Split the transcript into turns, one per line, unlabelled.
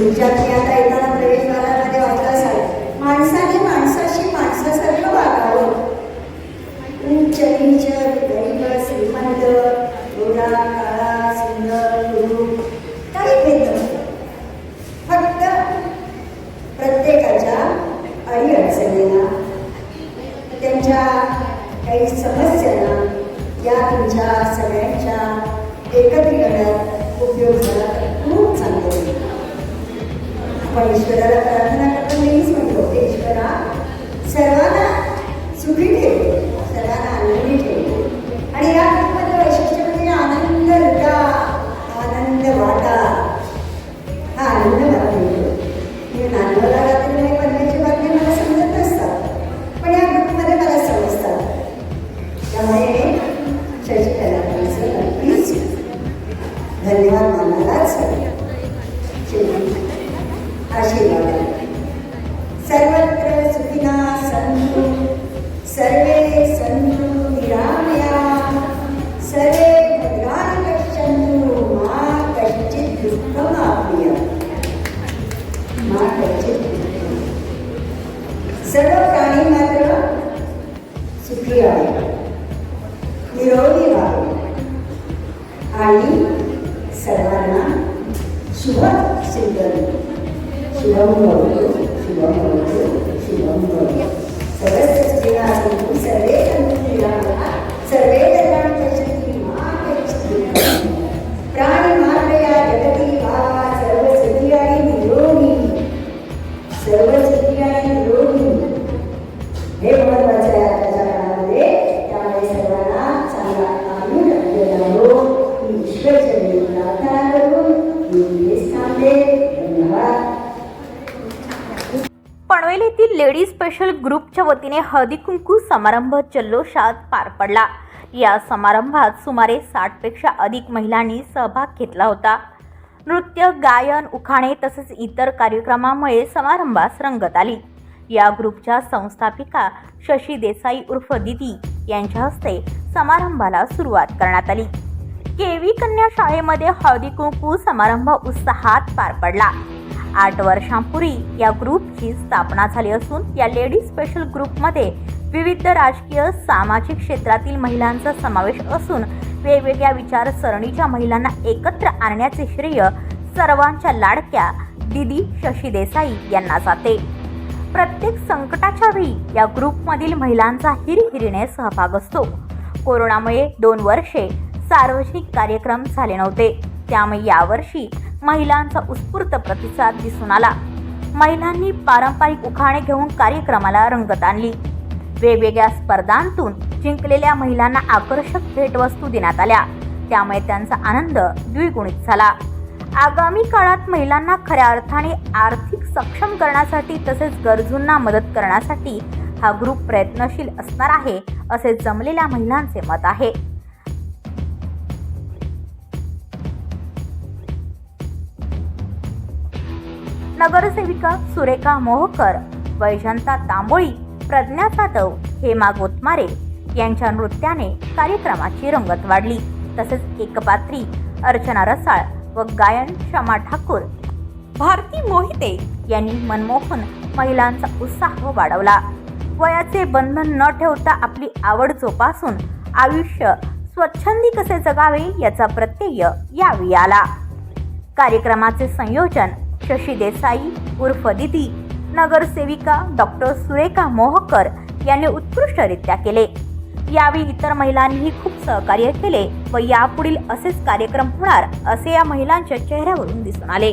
सुजाती आता येताना प्रवेशद्वारामध्ये वाचलं असाल. माणसाने माणसाशी माणसासारखं वागावं. उच्च नीच गरीब श्रीमंत गोरा काळा सुंदर कुरूप काही भेद फक्त प्रत्येकाच्या अडीअडचणींना त्यांच्या काही समस्यांना या तुमच्या सगळ्यांच्या एकत्रीकरणात उपयोग झाला तर खूप आपण ईश्वराला प्रार्थना करतो नेहमीच म्हणतो ते ईश्वरा सर्वांना सुखी ठेव सर्वांना आनंदी ठेव. आणि या आशीर्वाद. सर्वत्र सुखिना सन्तु सर्वे सन्तु निरामया. सर्वे भद्राणि पश्यन्तु मा कश्चित् दुःखमाप्य मा कश्चित् सर्व प्राणी मात्र सुखी आहे निरोगी व्हावे. आणि सर्वांना शुभ सुंदर Să vezi că spinarea impusă lege nu se da?
Panvel येथील लेडीज स्पेशल ग्रुपच्या वतीने हळदी कुंकू समारंभ जल्लोषात पार पडला. या समारंभात सुमारे साठपेक्षा अधिक महिलांनी सहभाग घेतला होता. नृत्य गायन उखाणे तसेच इतर कार्यक्रमामुळे समारंभास रंगत आली. या ग्रुपच्या संस्थापिका शशी देसाई उर्फ दिदी यांच्या हस्ते समारंभाला सुरुवात करण्यात आली. केवी कन्या शाळेमध्ये हळदी कुंकू समारंभ उत्साहात पार पडला. आठ वर्षांपूर्वी या ग्रुपची स्थापना झाली असून या लेडीज स्पेशल ग्रुपमध्ये विविध राजकीय सामाजिक क्षेत्रातील महिलांचा समावेश असून वेगवेगळ्या विचारसरणीच्या महिलांना एकत्र आणण्याचे श्रेय सर्वांच्या लाडक्या दिदी शशी देसाई यांना जाते. प्रत्येक संकटाच्या वेळी या ग्रुपमधील महिलांचा हिरहिरीने सहभाग असतो. कोरोनामुळे दोन वर्षे सार्वजनिक कार्यक्रम झाले नव्हते. त्यामुळे यावर्षी महिलांचा उत्स्फूर्त प्रतिसाद दिसून आला. महिलांनी पारंपरिक उखाणे घेऊन कार्यक्रमाला रंगत आणली. वेगवेगळ्या स्पर्धांतून जिंकलेल्या महिलांना आकर्षक भेटवस्तू देण्यात आल्या. त्यामुळे त्यांचा आनंद द्विगुणित झाला. आगामी काळात महिलांना खऱ्या अर्थाने आर्थिक सक्षम करण्यासाठी तसेच गरजूंना मदत करण्यासाठी हा ग्रुप प्रयत्नशील असणार आहे असे जमलेल्या महिलांचे मत आहे. नगरसेविका सुरेखा मोहकर वैजंता तांबोळी प्रज्ञा जाधव हेमा गोतमारे यांच्या नृत्याने कार्यक्रमाची रंगत वाढली. तसेच एकपात्री अर्चना रसाळ व गायन क्षमा ठाकूर भारती मोहिते यांनी मनमोहन महिलांचा उत्साह वाढवला. वयाचे बंधन न ठेवता आपली आवड जोपासून आयुष्य स्वच्छंदी कसे जगावे याचा प्रत्यय यावेळी आला. कार्यक्रमाचे संयोजन शशी देसाई उर्फ दिदी. नगरसेविका डॉक्टर सुरेखा मोहकर यांनी उत्कृष्टरित्या केले. यावेळी इतर महिलांनीही खूप सहकार्य केले व यापुढील असेच कार्यक्रम होणार असे या महिलांच्या चेहऱ्यावरून दिसून आले.